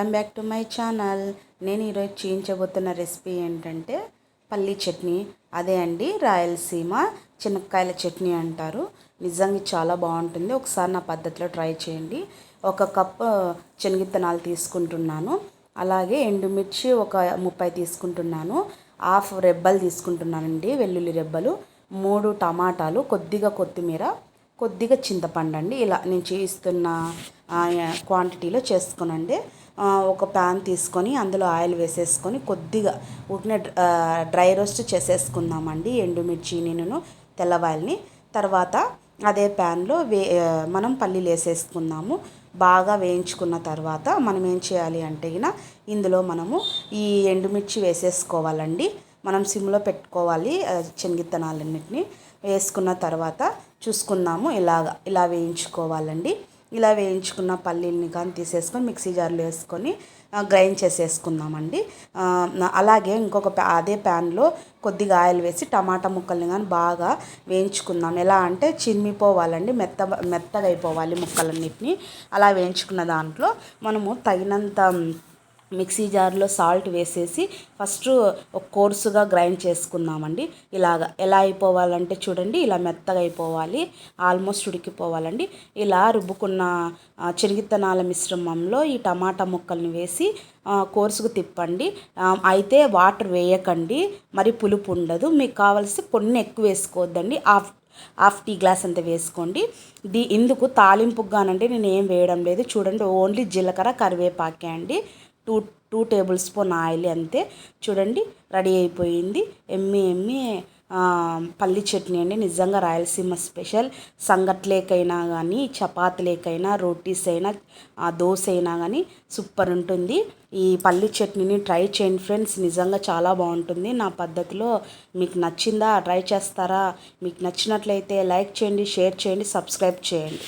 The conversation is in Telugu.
Welcome back to my channel. నేను ఈరోజు చేయించబోతున్న రెసిపీ ఏంటంటే పల్లీ చట్నీ. అదే అండి రాయలసీమ చెనక్కాయల చట్నీ అంటారు. నిజంగా చాలా బాగుంటుంది. ఒకసారి నా పద్ధతిలో ట్రై చేయండి. ఒక కప్ శనగిత్తనాలు తీసుకుంటున్నాను. అలాగే ఎండుమిర్చి ఒక ముప్పై తీసుకుంటున్నాను. హాఫ్ రెబ్బలు తీసుకుంటున్నానండి వెల్లుల్లి రెబ్బలు. మూడు టమాటాలు కొద్దిగా కొత్తిమీర కొద్దిగా చింతపండు అండి. ఇలా నేను చేయిస్తున్న. క్వాంటిటీలో చేసుకునండి. ఒక ప్యాన్ తీసుకొని అందులో ఆయిల్ వేసేసుకొని కొద్దిగా ఉట్టిన డ్రై రోస్ట్ చేసేసుకుందామండి ఎండుమిర్చి నేను తెల్లవాయిల్ని. తర్వాత అదే ప్యాన్లో వే మనం పల్లీలు వేసేసుకుందాము. బాగా వేయించుకున్న తర్వాత మనం ఏం చేయాలి అంటే ఇందులో మనము ఈ ఎండుమిర్చి వేసేసుకోవాలండి. మనం సిమ్లో పెట్టుకోవాలి చెనిగిత్తనాలన్నింటినీ వేసుకున్న తర్వాత చూసుకుందాము ఇలాగ ఇలా వేయించుకోవాలండి. ఇలా వేయించుకున్న పల్లీల్ని కానీ తీసేసుకొని మిక్సీ జార్లో వేసుకొని గ్రైండ్ చేసేసుకుందామండి. అలాగే ఇంకొక అదే ప్యాన్లో కొద్దిగా ఆయిల్ వేసి టమాటా ముక్కల్ని కానీ బాగా వేయించుకుందాం. ఎలా అంటే చిమ్మిపోవాలండి మెత్త మెత్తగా అయిపోవాలి ముక్కలన్నిటిని. అలా వేయించుకున్న దాంట్లో మనము తగినంత మిక్సీ జార్లో సాల్ట్ వేసేసి ఫస్ట్ ఒక కోర్సుగా గ్రైండ్ చేసుకుందామండి ఇలాగ ఎలా అయిపోవాలంటే చూడండి ఇలా మెత్తగా అయిపోవాలి ఆల్మోస్ట్ ఉడికిపోవాలండి. ఇలా రుబ్బుకున్న చెరిగిత్తనాల మిశ్రమంలో ఈ టమాటా ముక్కల్ని వేసి కోర్సుకు తిప్పండి. అయితే వాటర్ వేయకండి మరి పులుపు ఉండదు. మీకు కావాల్సి కొన్ని ఎక్కువ వేసుకోవద్దండి. హాఫ్ హాఫ్ టీ గ్లాస్ అంత వేసుకోండి. దీ ఇందుకు తాలింపుగానంటే కానంటే నేను ఏం వేయడం లేదు. చూడండి ఓన్లీ జీలకర్ర కరివేపాకే అండి. Two two tablespoon oil అంతే చూడండి రెడీ అయిపోయింది. ఎమ్మి ఎమ్మి పల్లి చట్నీ అండి నిజంగా రాయలసీమ స్పెషల్. సంగట్లేకైనా కానీ చపాతీలేకైనా రోటీస్ అయినా దోశ అయినా కానీ సూపర్ ఉంటుంది. ఈ పల్లి చట్నీని ట్రై చేయండి ఫ్రెండ్స్ నిజంగా చాలా బాగుంటుంది. నా పద్ధతిలో మీకు నచ్చిందా ట్రై చేస్తారా? మీకు నచ్చినట్లయితే లైక్ చేయండి షేర్ చేయండి సబ్స్క్రైబ్ చేయండి.